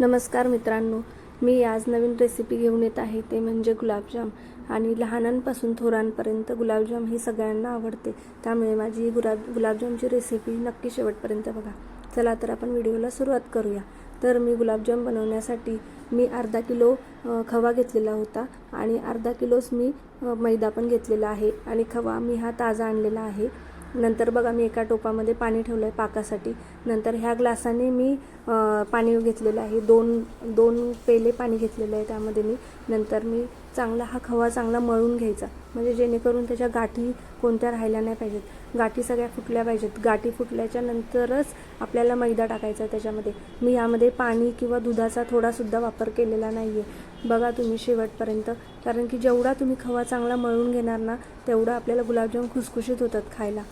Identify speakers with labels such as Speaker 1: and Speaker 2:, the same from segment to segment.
Speaker 1: नमस्कार मित्रांनो मी आज नवीन रेसिपी घेऊन येत आहे. ते म्हणजे गुलाबजाम. आणि लहानांपासून थोरांपर्यंत गुलाबजाम ही सगळ्यांना आवडते. त्यामुळे माझी गुलाब गुलाबजामची रेसिपी नक्की शेवटपर्यंत बघा. चला तर आपण व्हिडिओला सुरुवात करूया. तर मी गुलाबजाम बनवण्यासाठी मी अर्धा किलो खवा घेतलेला होता. आणि अर्धा किलोच मी मैदा पण घेतलेला आहे. आणि खवा मी हा ताजा आणलेला आहे. नंतर बघा मी एका टोपामध्ये पाणी ठेवलं आहे पाकासाठी. नंतर ह्या ग्लासाने मी पाणी घेतलेलं आहे. दोन दोन पेले पाणी घेतलेलं आहे त्यामध्ये मी. नंतर मी चांगला हा खवा चांगला मळून घ्यायचा. म्हणजे जेणेकरून त्याच्या गाठी कोणत्या राहिल्या नाही पाहिजेत. गाठी सगळ्या फुटल्या पाहिजेत. गाठी फुटल्याच्या नंतरच आपल्याला मैदा टाकायचा त्याच्यामध्ये. मी यामध्ये पाणी किंवा दुधाचा थोडासुद्धा वापर केलेला नाही आहे बघा तुम्ही शेवटपर्यंत. कारण की जेवढा तुम्ही खवा चांगला मळून घेणार ना तेवढा आपल्याला गुलाबजाम खुसखुशीत होतात खायला.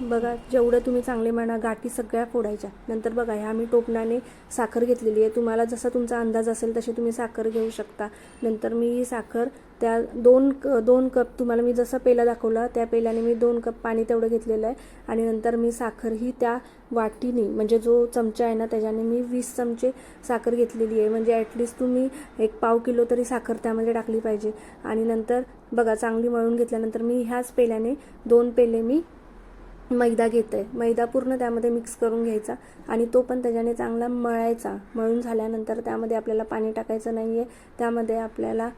Speaker 1: बघा जेवढं तुम्ही चांगले म्हणा गाठी सगळ्या फोडायच्या. नंतर बघा ह्या मी टोपणाने साखर घेतलेली आहे. तुम्हाला जसा तुमचा अंदाज असेल तशी तुम्ही साखर घेऊ शकता. नंतर मी ही साखर त्या दोन क दोन कप तुम्हाला मी जसा पेला दाखवला त्या पेल्याने मी दोन कप पाणी तेवढं घेतलेलं आहे. आणि नंतर मी साखर ही त्या वाटीने म्हणजे जो चमचा आहे ना त्याच्याने मी वीस चमचे साखर घेतलेली आहे. म्हणजे ॲटलिस्ट तुम्ही एक पाव किलो तरी साखर त्यामध्ये टाकली पाहिजे. आणि नंतर बघा चांगली मळून घेतल्यानंतर मी ह्याच पेल्याने दोन पेले मी मैदा घेत आहे मैदा पूर्ण त्यामध्ये मिक्स करून घ्यायचा आणि तो पण त्याच्याने चांगला मळायचा. मळून झाल्यानंतर त्यामध्ये आपल्याला पाणी टाकायचं नाही आहे त्यामध्ये आपल्याला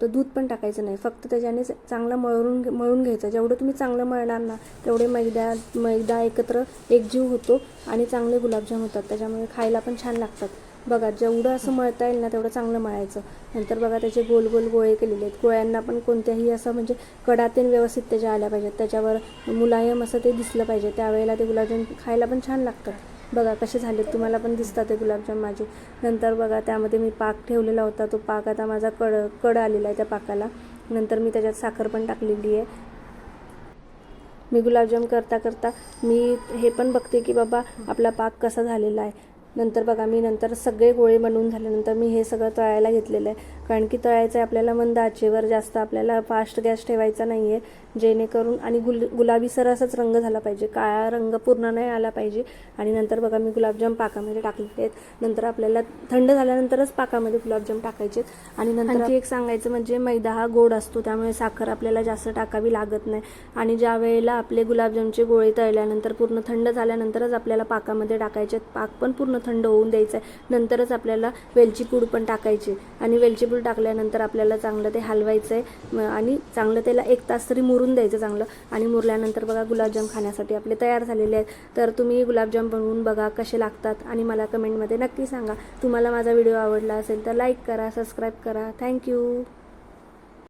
Speaker 1: तो दूध पण टाकायचं नाही. फक्त त्याच्याने चांगलं मळून मळून घ्यायचं. जेवढं तुम्ही चांगलं मळणार ना तेवढे मैदा मैदा एकत्र एकजीव होतो आणि चांगले गुलाबजाम होतात. त्याच्यामुळे खायला पण छान लागतात. बघा जेवढं असं मळता येईल ना तेवढं चांगलं मळायचं. नंतर बघा त्याचे गोल गोल गोळे केलेले आहेत. गोळ्यांना पण कोणत्याही असं म्हणजे कडातेन व्यवस्थित त्याच्या आल्या पाहिजेत. त्याच्यावर मुलायम असं ते दिसलं पाहिजे. त्यावेळेला ते गुलाबजाम खायला पण छान लागतात. बघा कसे झालेत. तुम्हाला पण दिसतात ते गुलाबजाम माझे. नंतर बघा त्यामध्ये मी पाक ठेवलेला होता. तो पाक आता माझा कड कड आलेला आहे त्या पाकाला. नंतर मी त्याच्यात साखर पण टाकलेली आहे. मी गुलाबजाम करता करता मी हे पण बघते की बाबा आपला पाक कसा झालेला आहे. नंतर बघा मी नंतर सगळे गोळे बनवून झाल्यानंतर मी हे सगळं तळायला घेतलेलं आहे. कारण की तळायचं आहे आपल्याला मंद आचेवर जास्त आपल्याला फास्ट गॅस ठेवायचा नाही आहे जेणेकरून आणि गुल गुलाबी असाच रंग झाला पाहिजे. काळा रंग पूर्ण नाही आला पाहिजे. आणि नंतर बघा मी गुलाबजाम पाकामध्ये टाकलेले आहेत. नंतर आपल्याला थंड झाल्यानंतरच पाकामध्ये गुलाबजाम टाकायचे आहेत. आणि नंतर एक सांगायचं म्हणजे मैदा हा गोड असतो त्यामुळे साखर आपल्याला जास्त टाकावी लागत नाही. आणि ज्या वेळेला आपले गुलाबजामचे गोळे तळल्यानंतर पूर्ण थंड झाल्यानंतरच आपल्याला पाकामध्ये टाकायचे आहेत. पाक पण पूर्ण थंड होऊन द्यायचं आहे. नंतरच आपल्याला वेलची पूड पण टाकायची. आणि वेलची पूड टाकल्यानंतर आपल्याला चांगलं ते हलवायचं आहे. आणि चांगलं त्याला एक तास तरी मुरून द्यायचं चांगलं. आणि मुरल्यानंतर बघा गुलाबजाम खाण्यासाठी आपले तयार झालेले आहेत. तर तुम्ही गुलाबजाम बनवून बघा कसे लागतात आणि मला कमेंटमध्ये नक्की सांगा. तुम्हाला माझा व्हिडिओ आवडला असेल तर लाईक करा सबस्क्राईब करा. थँक्यू.